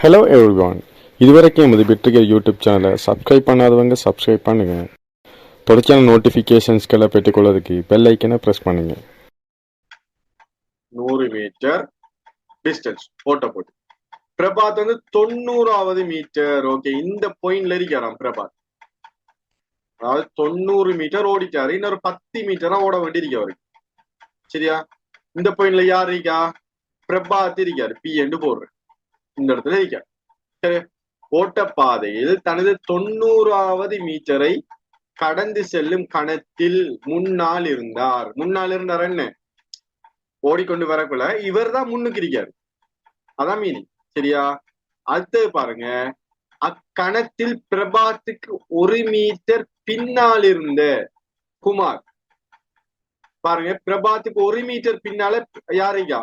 Hello everyone இதுவரைக்கும் எமது பிட்ரிகர் யூடியூப் சேனலை சப்ஸ்கிரைப் பண்ணாதவங்க சப்ஸ்கிரைப் பண்ணுங்க. தொடர்ச்சியான நோட்டிஃபிகேஷன்ஸ்களை பெற்றுக்கொள்வதற்கு பெல் ஐக்கனை ப்ரெஸ் பண்ணுங்க. நூறு மீட்டர் டிஸ்டன்ஸ் போட்ட போட்டு. பிரபாத் வந்து தொண்ணூறாவது மீட்டர் ஓகே இந்த பாயிண்ட்ல இருக்காராம் பிரபாத். அதாவது தொண்ணூறு மீட்டர் ஓடிட்டாரு. இன்னொரு பத்து மீட்டரா ஓட வேண்டியிருக்கு அவருக்கு சரியா? இந்த பாயிண்ட்ல யார் இருக்கா? பிரபாத் இருக்காரு. பி என்று போடுறேன் இந்த இடத்துல இருக்காரு சரி. ஓட்டப்பாதையில் தனது தொண்ணூறாவது மீட்டரை கடந்து செல்லும் கணத்தில் முன்னால் இருந்தார். முன்னால் இருந்தார் என்ன? ஓடிக்கொண்டு வரக்குள்ள இவர் தான் முன்னுக்கு இருக்காரு அதான் மீனிங் சரியா? அடுத்தது பாருங்க. அக்கணத்தில் பிரபாத்துக்கு ஒரு மீட்டர் பின்னால் இருந்த குமார். பாருங்க. பிரபாத்துக்கு ஒரு மீட்டர் பின்னால யார் இருக்கா?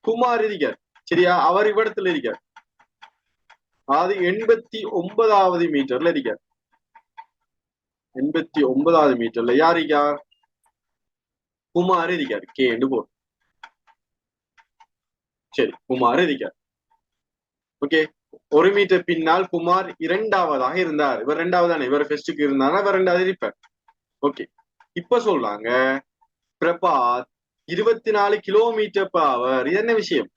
குமார் இருக்கார். சரியா? அவர் இவ்விடத்துல இருக்கார் அதாவது எண்பத்தி ஒன்பதாவது மீட்டர்ல இருக்கார் எண்பத்தி ஒன்பதாவது மீட்டர்ல யார் இருக்கார் குமார் இருக்கார் கேண்டு போ சரி குமார் இருக்கார் ஓகே. ஒரு மீட்டர் பின்னால் குமார் இரண்டாவதாக இருந்தார். இவர் ரெண்டாவதானே இவர் ஃபெஸ்டுக்கு இருந்தாரா? இவர் ரெண்டாவது இருப்பார். ஓகே. இப்ப சொல்றாங்க பிரபாத் இருபத்தி நாலு கிலோமீட்டர் பவர் இது என்ன விஷயம்?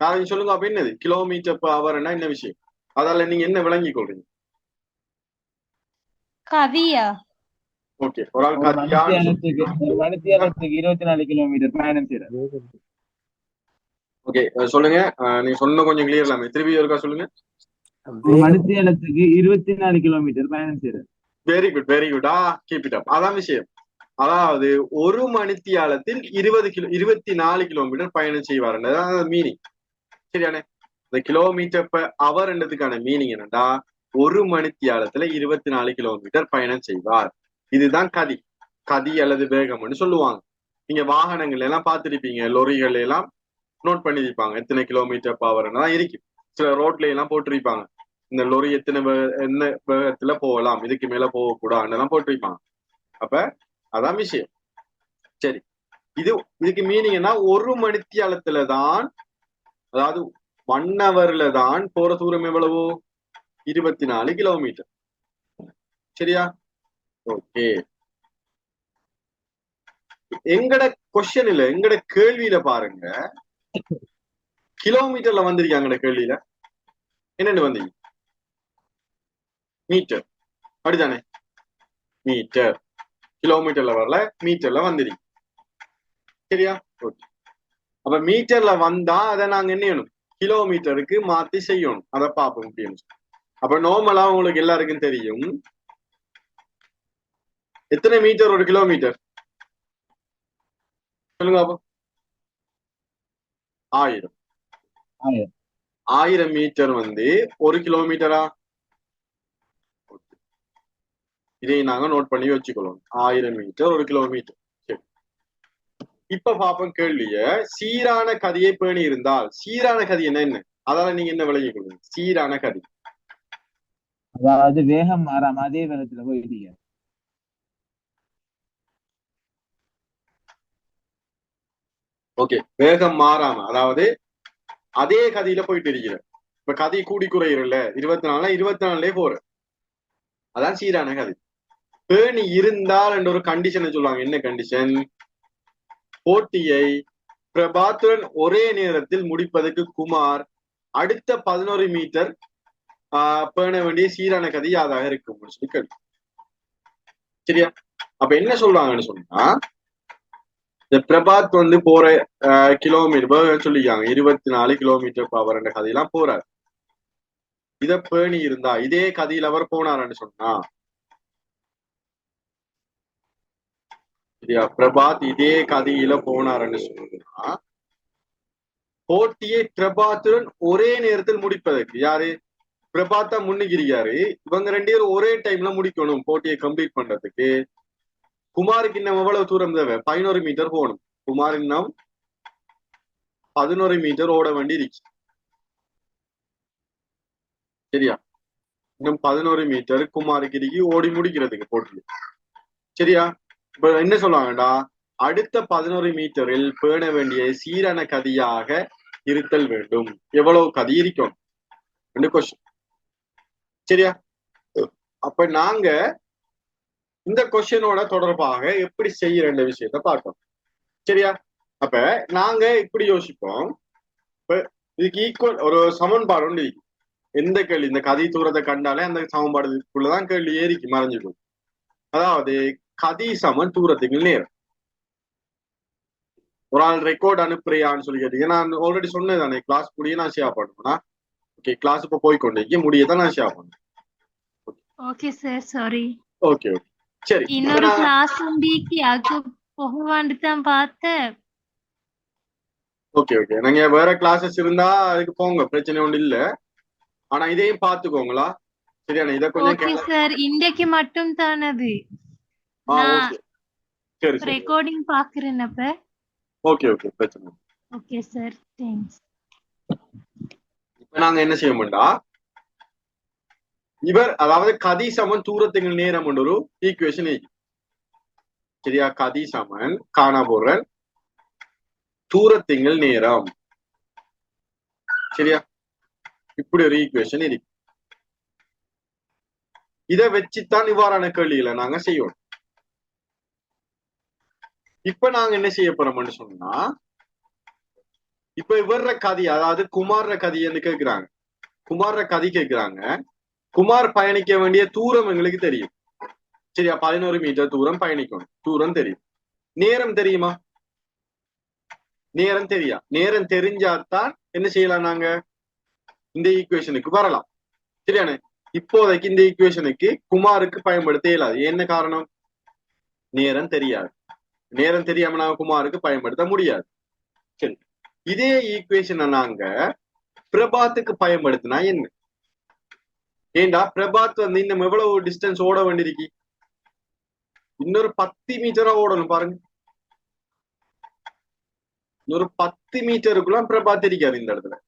நாளைக்கு சொல்லுங்க அப்ப என்னது? கிலோமீட்டர் per hour என்ன விஷயம்? அதால நீங்க என்ன விளங்கி கொள்றீங்க? கவியா. ஓகே ஒரு ஆள் மணித்தியாலத்துக்கு மணித்தியாலத்துக்கு இருபத்தி நாலு கிலோமீட்டர் பயணம் செய்யறாரு ஓகே சொல்லுங்க. நீங்க சொன்ன கொஞ்சம் கிளியர் இல்லாம திருப்பி ஒருக்கா சொல்லுங்க. ஒரு மணித்தியாலத்துக்கு இருபத்தி நாலு கிலோமீட்டர் பயணம் செய்யறாரு very good very good ah keep it up அதான் விஷயம். அதாவது ஒரு மணித்தியாலத்தில் இருபது கிலோ இருபத்தி நாலு கிலோமீட்டர் பயணம் செய்வார். மீனிங் சரியானே இந்த கிலோமீட்டர் பர் அவர் என்றதுக்கான மீனிங் என்னன்னா ஒரு மணித்தியாலத்துல இருபத்தி நாலு கிலோமீட்டர் பயணம் செய்வார் இதுதான் கதி கதி அல்லது வேகம்னு சொல்லுவாங்க நீங்க வாகனங்கள் எல்லாம் பார்த்திருப்பீங்க லொரிகள் எல்லாம் நோட் பண்ணிருப்பாங்க எத்தனை கிலோமீட்டர் பவர்னு தான் இருக்கு சில ரோட்ல எல்லாம் போட்டிருப்பாங்க இந்த லொரி எத்தனை என்ன வேகத்துல போகலாம் இதுக்கு மேல போகக்கூடாதுன்னு போட்டிருப்பாங்க அப்ப அதான் விஷயம் சரி இது இதுக்கு மீனிங்னா ஒரு மணித்தியாலத்துல தான் அதாவது ஒன் ஹவர்ல தான் போற தூரம் எவ்வளவு? இருபத்தி நாலு கிலோமீட்டர் சரியா? ஓகே எங்கட கொஸ்டின் இல்ல எங்கட கேள்வியில பாருங்க. கிலோமீட்டர்ல வந்திருக்காங்க எங்கட கேள்வியில? என்னன்னு வந்தீங்க? மீட்டர் அப்படிதானே மீட்டர் கிலோமீட்டர்ல வரல மீட்டர்ல வந்துருங்க சரியா? ஓகே அப்ப மீட்டர்ல வந்தா அதை நாங்க என்ன செய்யணும்? கிலோமீட்டருக்கு மாத்தி செய்யணும். அதை பார்ப்போம் அப்படின்னு அப்ப நார்மலா உங்களுக்கு எல்லாருக்கும் தெரியும். எத்தனை மீட்டர்? ஒரு கிலோமீட்டர். சொல்லுங்க அப்போ ஆயிரம். ஆயிரம். ஆயிரம் மீட்டர் வந்து ஒரு கிலோமீட்டரா? இதை நாங்க நோட் பண்ணி வச்சுக்கொள்ளணும். ஆயிரம் மீட்டர் ஒரு கிலோமீட்டர். இப்ப பாப்போம் கேள்விய. சீரான கதியை பேணி இருந்தால் சீரான கதி என்ன என்ன? அதால நீங்க என்ன விளங்கிக் கொள்ளுங்க சீரான கதி. அதாவது வேகம் மாறாம அதே வேகத்துல போயிட்டீங்க ஓகே. வேகம் மாறாம அதாவது அதே கதியில போயிட்டு இருக்கிற இப்ப கதி கூடி குறையிறல இருபத்தி நாலுல இருபத்தி நாலுலயே போற. அதான் சீரான கதி. பேணி இருந்தால் என்ற ஒரு கண்டிஷனை சொல்லுவாங்க. என்ன கண்டிஷன் போட்டியை பிரபாத்துடன் ஒரே நேரத்தில் முடிப்பதற்கு குமார் அடுத்த பதினோரு மீட்டர் ஆஹ் பேண வேண்டிய சீரான கதி இருக்கும் சொல்லி கேள்வி. சரியா? அப்ப என்ன சொல்றாங்கன்னு சொன்னா இந்த பிரபாத் வந்து போற கிலோமீட்டர் சொல்லிக்காங்க இருபத்தி நாலு கிலோமீட்டர் பவர் என்ற கதையெல்லாம் போறாரு. இத பேணி இருந்தா இதே கதையில் அவர் போனாருன்னு சொன்னா சரியா பிரபாத் இதே கதையில போனாருன்னு சொன்னா போட்டியை பிரபாத்துடன் ஒரே நேரத்தில் முடிப்பதற்கு யாரு? பிரபாத் தான் இவங்க ரெண்டு பேரும் ஒரே டைம்ல முடிக்கணும் போட்டியை கம்ப்ளீட் பண்றதுக்கு. குமாருக்கு இன்னும் எவ்வளவு தூரம் தேவை? பதினோரு மீட்டர் போகணும். குமார் இன்னும் பதினோரு மீட்டர் ஓட வேண்டி இருக்கு. சரியா? இன்னும் பதினோரு மீட்டர் குமாருக்கு இருக்கு ஓடி முடிக்கிறதுக்கு போட்டி சரியா? இப்ப என்ன சொல்லுவாங்கடா? அடுத்த பதினோரு மீட்டரில் பேண வேண்டிய சீரான கதியாக இருத்தல் வேண்டும். எவ்வளவு கதி இருக்கும்? ரெண்டு கொஸ்டின் சரியா? அப்ப நாங்க இந்த கொஸ்டினோட தொடர்பாக எப்படி செய்யற இந்த விஷயத்த பார்க்கணும் சரியா? அப்ப நாங்க இப்படி யோசிப்போம். இப்ப இதுக்கு ஈக்குவல் ஒரு சமன்பாடு ஒன்று இருக்கு. எந்த கேள்வி? இந்த கதை தூரத்தை கண்டாலே அந்த சமன்பாடுக்குள்ளதான் கேள்வி ஏறிக்கு மறைஞ்சிடும். அதாவது கதி சமன் தூரத்துக்கு நேரம் ஒரு ஆள் ரெக்கார்ட் அனுப்புறியான்னு சொல்லி கேட்டீங்க நான் ஆல்ரெடி சொன்னேன் தானே கிளாஸ் முடிய நான் ஷேர் பண்ணுவேன்னா ஓகே கிளாஸ் இப்ப போய் கொண்டு முடியதான் நான் ஷேர் பண்ணுவேன் okay sir sorry okay okay சரி இன்னொரு கிளாஸ் உண்டிக்கு அது போகவாண்டு தான் பார்த்தேன். ஓகே ஓகே நீங்க வேற கிளாஸஸ் இருந்தா அதுக்கு போங்க பிரச்சனை ஒண்ணு இல்ல. ஆனா இதையும் பாத்துக்கோங்களா சரியான இதை கொஞ்சம் சார் இன்றைக்கு மட்டும் தானது சரி ரெக்கார்டிங் பாக்குறேன் அப்ப. ஓகே ஓகே பிரச்சனை. ஓகே சார் தேங்க்ஸ் இப்ப நாங்க என்ன செய்ய மாட்டா இவர் அதாவது கதி சமன் தூரத்துங்கள் நேரம் ஒரு ஈக்குவேஷன் சரியா? கதி சமன் காணாபொருள் தூரத்திங்கள் நேரம். சரியா? இப்படி ஒரு ஈக்குவேஷன் இருக்கு. இதை வச்சுத்தான் இவ்வாறான கேள்விகளை நாங்க செய்வோம். இப்ப நாங்க என்ன செய்ய போறோம்னு சொன்னா இப்ப இவர்ற கதி அதாவது குமார்ற கதின்னு கேக்குறாங்க குமார்ற கதி கேக்குறாங்க குமார் பயணிக்க வேண்டிய தூரம் எங்களுக்கு தெரியும். சரியா? பதினோரு மீட்டர் தூரம் பயணிக்கணும். தூரம் தெரியும். நேரம் தெரியுமா? நேரம் தெரியா? நேரம் தெரிஞ்சாதான் என்ன செய்யலாம் நாங்க? இந்த ஈக்குவேஷனுக்கு வரலாம். சரியானே? இப்போதைக்கு இந்த ஈக்குவேஷனுக்கு குமாருக்கு பயன்படுத்த இயலாது. என்ன காரணம்? நேரம் தெரியாது. நேரம் தெரியாம நாங்க குமாருக்கு பயன்படுத்த முடியாது. சரி. இதே ஈக்குவேஷனை நாங்க பிரபாத்துக்கு பயன்படுத்தினா என்ன? ஏண்டா பிரபாத் வந்து இன்னும் எவ்வளவு டிஸ்டன்ஸ் ஓட வேண்டியிருக்கி? இன்னொரு பத்து மீட்டரா ஓடணும் பாருங்க. இன்னொரு பத்து மீட்டருக்குள்ள பிரபாத் இருக்காது இந்த இடத்துல.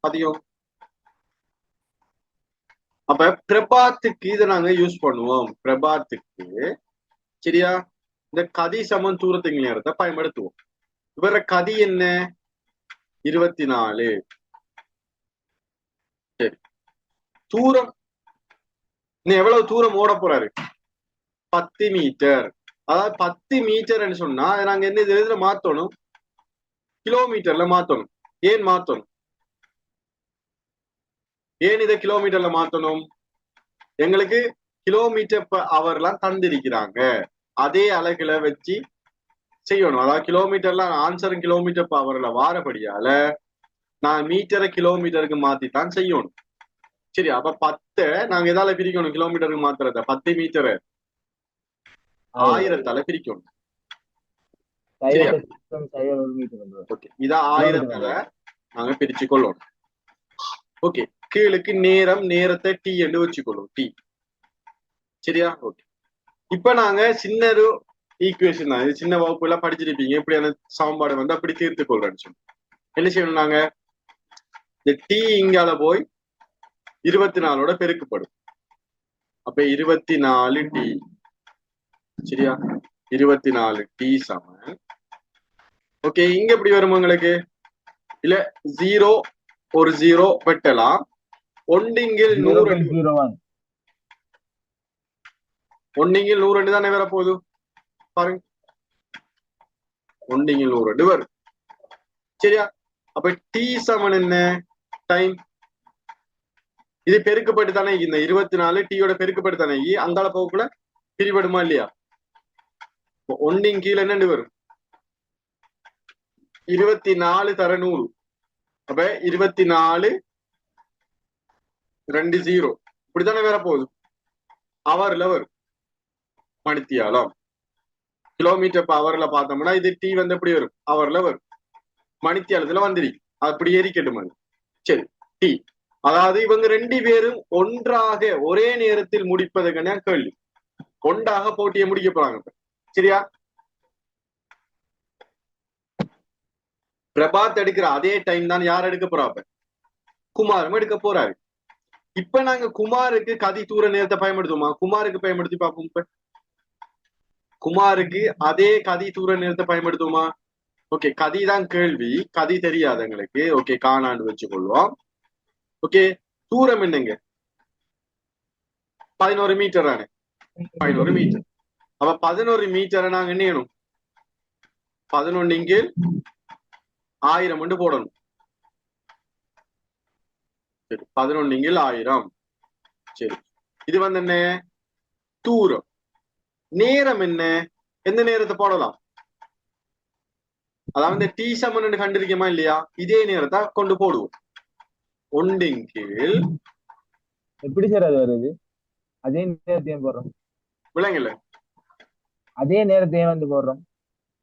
அதிகம் அப்ப பிரபாத்துக்கு இதை நாங்க யூஸ் பண்ணுவோம். பிரபாத்துக்கு. சரியா? இந்த கதி சமன் தூரத்துக்கு நேரத்தை பயன்படுத்துவோம். இவர கதி என்ன? இருபத்தி நாலு சரி. தூரம். இன்னும் எவ்வளவு தூரம் ஓட போறாரு? பத்து மீட்டர். அதாவது பத்து மீட்டர்னு சொன்னா அதை நாங்க என்ன இதுல மாத்தணும்? கிலோமீட்டர்ல மாத்தணும். ஏன் மாத்தணும்? ஏன் இதை கிலோமீட்டர்ல மாத்தணும்? எங்களுக்கு கிலோமீட்டர் அவர்லாம் தந்திருக்கிறாங்க. அதே அலகுல வச்சு செய்யணும். அதாவது கிலோமீட்டர்ல ஆன்சர் கிலோமீட்டர் பவர்ல வாரபடியால நான் மீட்டரை கிலோமீட்டருக்கு மாத்தி தான் செய்யணும். சரி அப்ப பத்தை நாங்க எதால பிரிக்கணும்? கிலோமீட்டருக்கு மாத்துறத. பத்து மீட்டரை ஆயிரத்தால பிரிக்கணும். இத ஆயிரத்தால நாங்க பிரிச்சு கொள்ளணும் ஓகே. கீழுக்கு நேரம் நேரத்தை டி என்று வச்சுக்கொள்ளும் டி சரியா? ஓகே. இப்ப நாங்க சின்ன ஒரு ஈக்குவேஷன் தான். இது சின்ன எல்லாம் படிச்சிருப்பீங்க. இப்படியான சமன்பாடு வந்து அப்படி தீர்த்து கொள்றேன்னு சொல்லி. என்ன செய்யணும் நாங்க? இந்த டி இங்கால போய் இருபத்தி நாலோட பெருக்கப்படும். அப்ப இருபத்தி நாலு டி சரியா? இருபத்தி நாலு டி சம ஓகே இங்க எப்படி வரும் உங்களுக்கு? இல்ல ஜீரோ ஒரு ஜீரோ வெட்டலாம். ஒன்றிங்கில் நூறு அடி ஒன் நூறு அடி தானே வேற போகுது பாருங்க. ஒண்டிங்கில் நூறு அடி. வரும் சரியா? அப்ப டி சமன் என்ன? டைம் இது பெருக்கப்பட்டு தானே e. இந்த இருபத்தி நாலு டீயோட பெருக்கப்பட்டு தானே e. அங்கால போக்குள்ள பிரிபடுமா இல்லையா? ஒன்னின் கீழே என்னண்டு வரும் இருபத்தி நாலு தர நூறு. அப்ப இருபத்தி நாலு ரெண்டு ஜீரோ இப்படித்தானே வேற போகுது அவர்ல வரும். மணித்தியாலம் கிலோமீட்டர் அவர்ல பார்த்தோம்னா இது டி வந்து எப்படி வரும்? அவர்ல வரும். மணித்தியாலத்துல வந்துருக்கு அப்படி எரிக்கட்டும் அது சரி டி அதாவது இவங்க ரெண்டு பேரும் ஒன்றாக ஒரே நேரத்தில் முடிப்பதுக்கான கேள்வி. ஒன்றாக போட்டியை முடிக்க போறாங்க. சரியா? பிரபாத் எடுக்கிற அதே டைம் தான் யார் எடுக்க போறாப்ப குமாரும் எடுக்க போறாரு. இப்ப நாங்க குமாருக்கு கதி தூர நேரத்தை பயன்படுத்துவோமா? குமாருக்கு பயன்படுத்தி பார்ப்போம் இப்ப. குமாருக்கு அதே கதி தூர நிறுத்த பயன்படுத்துவோமா? ஓகே கதி தான் கேள்வி. கதி தெரியாது எங்களுக்கு. ஓகே காணாண்டு வச்சுக்கொள்வோம். ஓகே தூரம் என்னங்க? பதினோரு மீட்டர் தானே? பதினோரு மீட்டர் அப்ப பதினோரு மீட்டரை நாங்க என்ன செய்யணும்? பதினொன்னு இங்கே ஆயிரம் வந்து போடணும். சரி பதினொன்னு இங்கில் ஆயிரம். சரி. இது வந்து என்ன? தூரம். நேரம் என்ன? எந்த நேரத்தை போடலாம்? அதாவது டி சமன் கண்டிருக்கமா இல்லையா? இதே நேரத்தை கொண்டு போடுவோம். ஒன்றின் கீழ் எப்படி சார் அது வருது? அதே நேரத்தையும் போடுறோம்? விளங்கல அதே நேரத்தையும் வந்து போடுறோம்?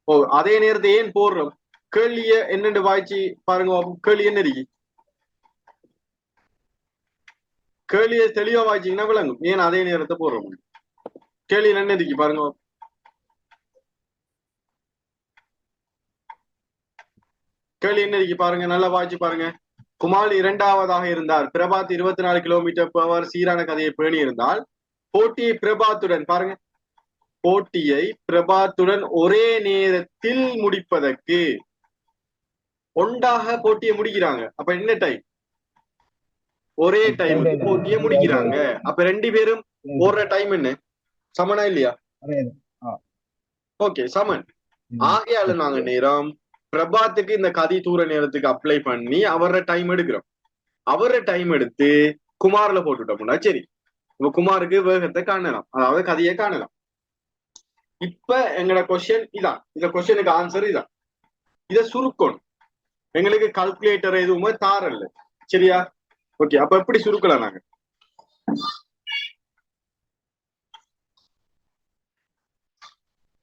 ஓ அதே நேரத்தை ஏன் போடுறோம்? கேள்விய என்னென்று வாய்ச்சி பாருங்க. கேள்வி என்ன இருக்கு? கேள்விய தெளிவா வாய்ச்சிங்கன்னா விளங்கும் ஏன் அதே நேரத்தை போடுறோம்? கேள்வியில என்ன இருக்கு பாருங்க. கேள்வி என்ன பாருங்க நல்லா வாய்ச்சி பாருங்க. குமார் இரண்டாவதாக இருந்தார். பிரபாத் இருபத்தி நாலு கிலோமீட்டர் பவர் சீரான கதையை பேணி இருந்தால் போட்டியை பிரபாத்துடன் பாருங்க. போட்டியை பிரபாத்துடன் ஒரே நேரத்தில் முடிப்பதற்கு ஒன்றாக போட்டியை முடிக்கிறாங்க. அப்ப என்ன டைம் ஒரே டைம் போட்டியை முடிக்கிறாங்க. அப்ப ரெண்டு பேரும் ஓடுற டைம் என்ன? சமனா இல்லையா? ஓகே சமன். ஆகையால நாங்க நேரம் பிரபாத்துக்கு இந்த கதி தூர நேரத்துக்கு அப்ளை பண்ணி அவர டைம் எடுக்கிறோம். அவர டைம் எடுத்து குமார்ல போட்டுட்டோம்னா சரி. இப்ப குமாருக்கு வேகத்தை காணலாம். அதாவது கதையை காணலாம். இப்ப எங்களோட கொஸ்டின் இதான். இந்த கொஸ்டினுக்கு ஆன்சர் இதான். இத சுருக்கணும். எங்களுக்கு கால்குலேட்டர் எதுவுமே தாரல்ல சரியா? ஓகே அப்ப எப்படி சுருக்கலாம் நாங்க?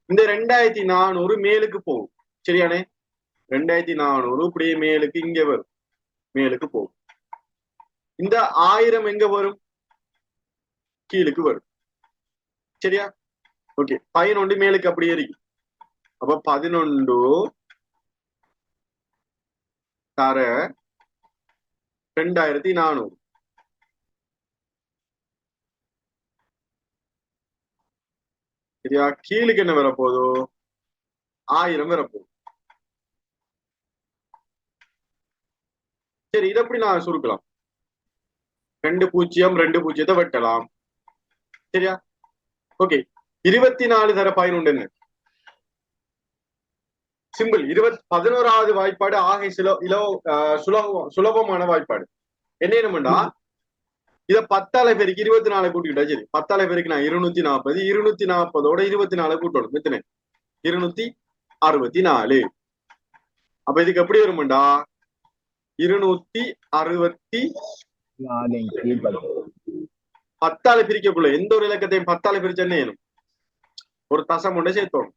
இந்த ரெண்டாயிரத்தி நானூறு மேலுக்கு போகும். சரியானே ரெண்டாயிரத்தி நானூறு இப்படியே மேலுக்கு இங்க வரும். மேலுக்கு போகும். இந்த ஆயிரம் எங்க வரும்? கீழுக்கு வரும். சரியா? ஓகே. பதினொன்று மேலுக்கு அப்படியே இருக்கு. அப்ப பதினொன்று தர ரெண்டாயிரத்தி நானூறு. சரியா கீழுக்கு என்ன வரப்போதோ ஆயிரம் வரப்போகுது சரி இதை எப்படி நான் சுருக்கலாம்? ரெண்டு பூஜ்ஜியம் ரெண்டு பூஜ்ஜியத்தை வெட்டலாம். சரியா? ஓகே. இருபத்தி நாலு தர பதினொன்று என்ன? சிம்பிள் இருபத் பதினோராவது வாய்ப்பாடு ஆகை சில இலோ சுலபம் சுலபமான வாய்ப்பாடு. என்ன என்னமெண்டா இத பத்தால பேருக்கு இருபத்தி நாலு கூட்டிக்கிட்டா சரி. பத்தால பேருக்கு நான் இருநூத்தி நாற்பது இருநூத்தி நாற்பதோட இருபத்தி நாலு கூட்டணும் எத்தனை? இருநூத்தி அறுபத்தி நாலு அப்ப இதுக்கு எப்படி வருமெண்டா இருநூத்தி அறுபத்தி நாலு பத்தால பிரிக்கக்குள்ள எந்த ஒரு இலக்கத்தையும் பத்தால பிரிச்சேன்னு ஒரு தசம் ஒன்றை சேர்த்தோம்.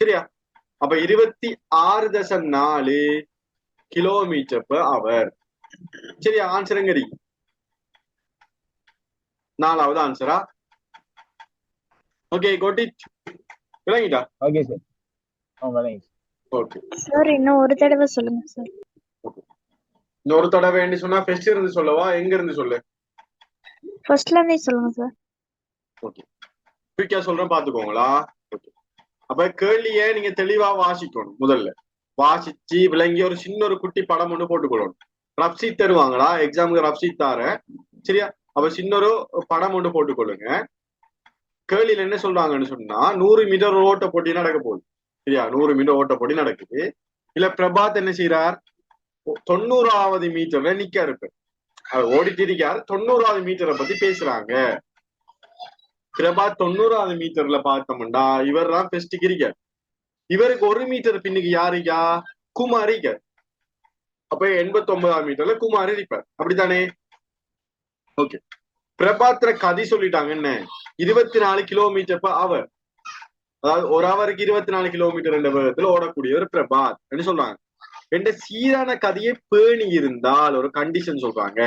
சரியா? அப்ப இருபத்தி ஆறு தசம் நாலு கிலோமீட்டர் அவர் சரியா? ஆன்சர் எங்க இருக்கு? நாலாவது ஆன்சரா ஓகே கோட்டி விளங்கிட்டா? ஓகே சார் ஓகே சார் இன்னும் ஒரு தடவை சொல்லுங்க சார் இன்னொரு தடவை வேண்டி சொன்னா ஃபெஸ்ட் இருந்து சொல்லவா? எங்க இருந்து சொல்லு? ஃபர்ஸ்ட்ல இருந்தே சொல்லுங்க சார் குயிக்கா சொல்றேன் பாத்துக்கோங்களா ஓகே அப்ப கேள்விய நீங்க தெளிவா வாசிக்கணும் முதல்ல. வாசிச்சு விளங்கி ஒரு சின்ன ஒரு குட்டி படம் ஒண்ணு போட்டுக்கொள்ளணும். ரப்சீட் தருவாங்களா? எக்ஸாமுக்கு ரப்சீட் தார சரியா? அப்ப சின்ன ஒரு படம் ஒன்று போட்டுக்கொள்ளுங்க. கேள்வியில என்ன சொல்றாங்கன்னு சொன்னா நூறு மீட்டர் ஓட்ட போட்டி நடக்க போகுது. சரியா? நூறு மீட்டர் ஓட்ட போட்டி நடக்குது. இல்ல பிரபாத் என்ன செய்யறார் தொண்ணூறாவது மீட்டர்ல நிக்க இருப்பார் அவர் ஓடிட்டு இருக்கார். தொண்ணூறாவது மீட்டரை பத்தி பேசுறாங்க. பிரபாத் தொண்ணூறாவது மீட்டர்ல பார்த்தோம்டா இவர் தான் பெஸ்ட் கிரிக்கர் இவருக்கு ஒரு மீட்டர் பின்னுக்கு யாருக்கா குமார் அப்ப எண்பத்தி ஒன்பதாம் மீட்டர்ல குமார் இருப்பார். அப்படித்தானே? ஓகே பிரபாத்திர கதி சொல்லிட்டாங்க என்ன? இருபத்தி நாலு கிலோமீட்டர் பர் அவர் அதாவது ஒரு அவருக்கு இருபத்தி நாலு கிலோமீட்டர் என்ற வேகத்துல ஓடக்கூடியவர் பிரபாத் சொல்றாங்க. என்ற சீரான கதையை பேணி இருந்தால் ஒரு கண்டிஷன் சொல்றாங்க.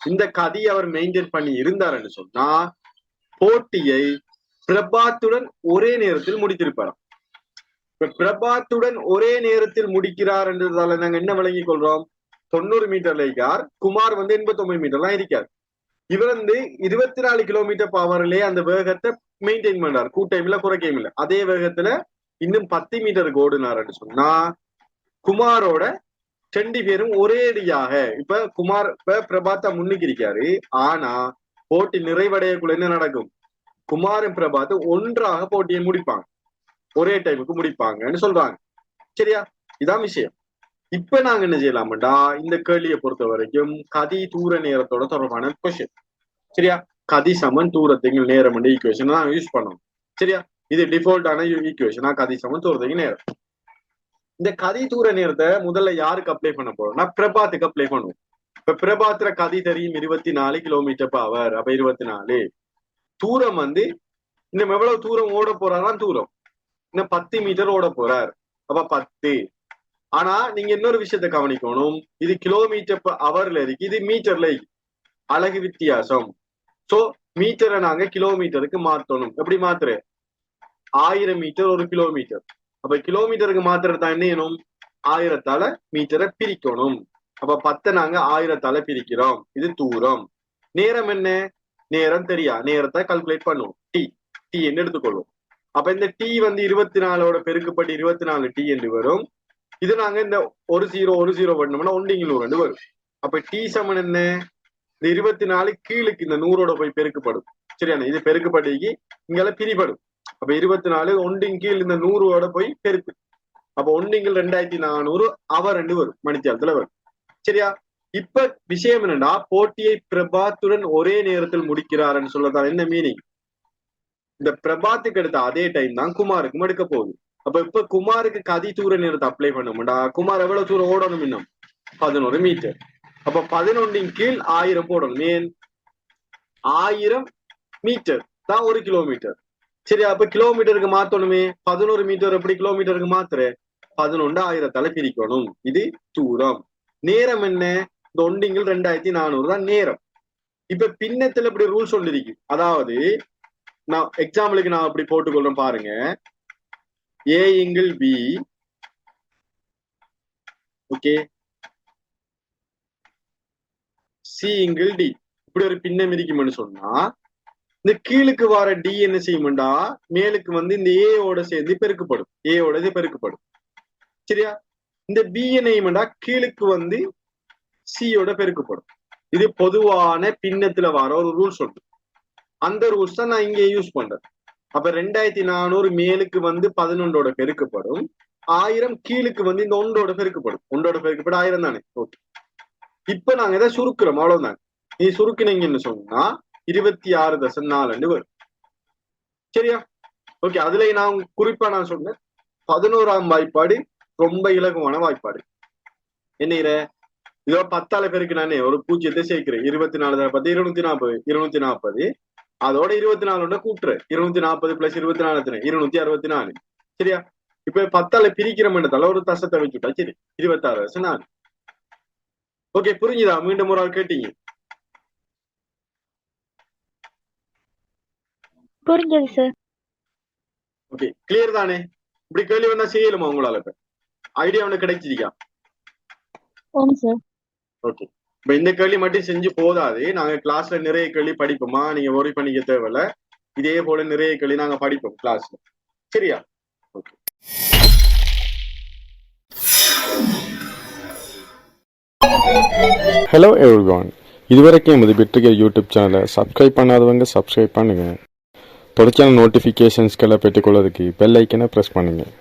இந்த கதையை அவர் மெயின்டைன் பண்ணி இருந்தாருன்னு சொன்னா போட்டியை பிரபாத்துடன் ஒரே நேரத்தில் முடித்திருப்பாராம். இப்ப பிரபாத்துடன் ஒரே நேரத்தில் முடிக்கிறார் என்றதால நாங்க என்ன விளங்கிக் கொள்றோம்? தொண்ணூறு மீட்டர் இருக்கார் குமார் வந்து எண்பத்தி ஒன்பது மீட்டர்லாம் இருக்கார் இவர் வந்து இருபத்தி நாலு கிலோமீட்டர் பவர்லயே அந்த வேகத்தை மெயின்டைன் பண்ணார். கூட்டைம்ல குறைக்கையும் இல்லை அதே வேகத்துல இன்னும் பத்து மீட்டருக்கு ஓடுனாருன்னு சொன்னா குமாரோட ரெண்டு பேரும் ஒரே அடியாக இப்ப குமார் இப்ப பிரபாத்தா முன்னுக்கு இருக்காரு. ஆனா போட்டி நிறைவடையக்குள்ள என்ன நடக்கும்? குமாரும் பிரபாத் ஒன்றாக போட்டியை முடிப்பாங்க. ஒரே டைமுக்கு முடிப்பாங்கன்னு சொல்றாங்க. சரியா? இதான் விஷயம். இப்ப நாங்க என்ன செய்யலாம்டா? இந்த கேள்வியை பொறுத்த வரைக்கும் கதி தூர நேரத்தோட தொடர்பான கொஸ்டின் சரியா? கதி சமன் தூரத்துக்கு நேரம் ஈக்குவேஷன் நாங்க யூஸ் பண்ணோம். சரியா? இது டிஃபால்ட்டான ஈக்குவேஷனா கதி சமன் தூரத்துக்கு நேரம். இந்த கதி தூர நேரத்தை முதல்ல யாருக்கு அப்ளை பண்ண போறோம்னா பிரபாத்துக்கு அப்ளை பண்ணுவோம். இப்ப பிரபாத்துல கதி தெரியும் இருபத்தி நாலு கிலோமீட்டர் பவர் அப்ப இருபத்தி நாலு தூரம் வந்து இன்னும் எவ்வளவு தூரம் ஓட போறாராம் தூரம். இன்னும் பத்து மீட்டர் ஓட போறார். அப்ப பத்து. ஆனா நீங்க இன்னொரு விஷயத்த கவனிக்கணும். இது கிலோமீட்டர் அவர்ல இருக்கு. இது மீட்டர்ல இருக்கு அழகு வித்தியாசம். சோ மீட்டரை நாங்க கிலோமீட்டருக்கு மாத்தணும். எப்படி மாத்துற? ஆயிரம் மீட்டர் ஒரு கிலோமீட்டர் அப்ப கிலோமீட்டருக்கு மாத்துறது தான் என்ன வேணும் ஆயிரத்தால மீட்டரை பிரிக்கணும். அப்ப பத்தை நாங்க ஆயிரத்தால பிரிக்கிறோம். இது தூரம். நேரம் என்ன? நேரம் தெரியா? நேரத்தை கால்குலேட் பண்ணுவோம். டி டி என்று எடுத்துக்கொள்வோம். அப்ப இந்த டி வந்து இருபத்தி நாலோட பெருக்குப்பட்டு இருபத்தி நாலு டி என்று வரும். இது நாங்க இந்த ஒரு ஜீரோ ஒரு ஜீரோ பண்ணோம்னா ஒன்றிங்கில் ரெண்டு வரும். அப்ப டி சமன் என்ன? இந்த இருபத்தி நாலு கீழுக்கு இந்த நூறோட போய் பெருக்கப்படும். சரியான இது பெருக்கப்பட்டு இங்கெல்லாம் பிரிபடும் அப்ப இருபத்தி நாலு ஒன்றின் கீழ் இந்த நூறோட போய் பெருக்கு. அப்ப ஒன்றிங்கில் ரெண்டாயிரத்தி நானூறு அவர் ரெண்டு வரும். மணித்தியாலத்துல வரும். சரியா? இப்ப விஷயம் என்னன்னா போட்டியை பிரபாத்துடன் ஒரே நேரத்தில் முடிக்கிறாருன்னு சொல்லதான் என்ன மீனிங் இந்த பிரபாத்துக்கு எடுத்த அதே டைம் தான் குமாருக்கும் எடுக்க போகுது. அப்ப இப்ப குமாருக்கு கதி தூர நேரத்தை அப்ளை பண்ணமுடா குமார் எவ்வளவு தூரம் ஓடணும் இன்னும்? பதினோரு மீட்டர் அப்ப பதினொன்றின் கீழ் ஆயிரம் போடணும் ஏன்? ஆயிரம் மீட்டர் தான் ஒரு கிலோமீட்டர் சரி அப்ப கிலோமீட்டருக்கு மாத்தணுமே. பதினோரு மீட்டர் எப்படி கிலோமீட்டருக்கு மாத்துற? பதினொன்று ஆயிரத்தால பிரிக்கணும். இது தூரம். நேரம் என்ன? இந்த ஒண்டிங்கள் ரெண்டாயிரத்தி நானூறு தான் நேரம். இப்ப பின்னத்துல இப்படி ரூல் சொல்லிருக்கு. அதாவது நான் எக்ஸாம்பிளுக்கு நான் அப்படி போட்டுக்கொள்றேன் பாருங்க. A angle B okay C angle D இப்படி ஒரு பின்னம் இருக்கும்னு சொன்னா இந்த கீழுக்கு வர டி என்ன செய்யும்டா? மேலுக்கு வந்து இந்த ஏயோட சேர்ந்து பெருக்கப்படும். ஏயோட இது பெருக்கப்படும். சரியா? இந்த பி என்னையும்டா கீழுக்கு வந்து சியோட பெருக்கப்படும். இது பொதுவான பின்னத்துல வர ஒரு ரூல்ஸ் உண்டு அந்த ரூல்ஸ் தான் நான் இங்க யூஸ் பண்றேன். அப்ப ரெண்டாயிரத்தி நானூறு மேலுக்கு வந்து பதினொன்றோட பெருக்கப்படும். ஆயிரம் கீழுக்கு வந்து இந்த ஒன்றோட பெருக்கப்படும். ஒன்றோட பெருக்கப்படும் ஆயிரம் தானே? ஓகே இப்ப நாங்க இதை சுருக்குறோம். அவ்வளவுதான். நீ சுருக்குனீங்கன்னு சொன்னா இருபத்தி ஆறு தசம் நாலு வரும். சரியா? ஓகே அதுல நான் குறிப்பா நான் சொன்னேன். பதினோராம் வாய்ப்பாடு ரொம்ப இலகுவான வாய்ப்பாடு. என்ன இதோ பத்தால பேருக்கு நானே ஒரு பூஜ்ஜியத்தை சேர்க்கிறேன். இருபத்தி நாலு பத்து இருநூத்தி நாற்பது இருநூத்தி நாற்பது அதோட இருபத்தி நாலோட கூட்டுறேன் இருநூத்தி நாற்பது பிளஸ் இருபத்தி நாலு எத்தனை? இருநூத்தி அறுபத்தி நாலு. சரியா? இப்ப பத்தால பிரிக்கிற மண்டத்தால ஒரு தசத்தை வச்சுட்டா சரி. இருபத்தாறு வருஷம் நாலு. ஓகே புரிஞ்சுதா? மீண்டும் ஒரு ஆள் கேட்டீங்க. புரிஞ்சது சார் ஓகே கிளியர் தானே? இப்படி கேள்வி வந்தா செய்யலுமா உங்களால இப்ப? ஐடியா ஒண்ணு கிடைச்சிருக்கா? ஓகே இப்ப இந்த கேள்வி மட்டும் செஞ்சு போதாது. நாங்க கிளாஸ்ல நிறைய கேள்வி படிப்போமா? நீங்க ஒரி பண்ணிக்க தேவையில்ல. இதே போல நிறைய கேள்வி நாங்க படிப்போம் கிளாஸ்ல சரியா? ஓகே ஹலோ எவ்ரிவான் இதுவரைக்கும் எமது பெற்றுகிற யூடியூப் சேனலை சப்ஸ்கிரைப் பண்ணாதவங்க சப்ஸ்கிரைப் பண்ணுங்கள் தொடர்ச்சியான நோட்டிஃபிகேஷன்ஸ்களை பெற்றுக்கொள்வதற்கு பெல் ஐக்கனை ப்ரெஸ் பண்ணுங்கள்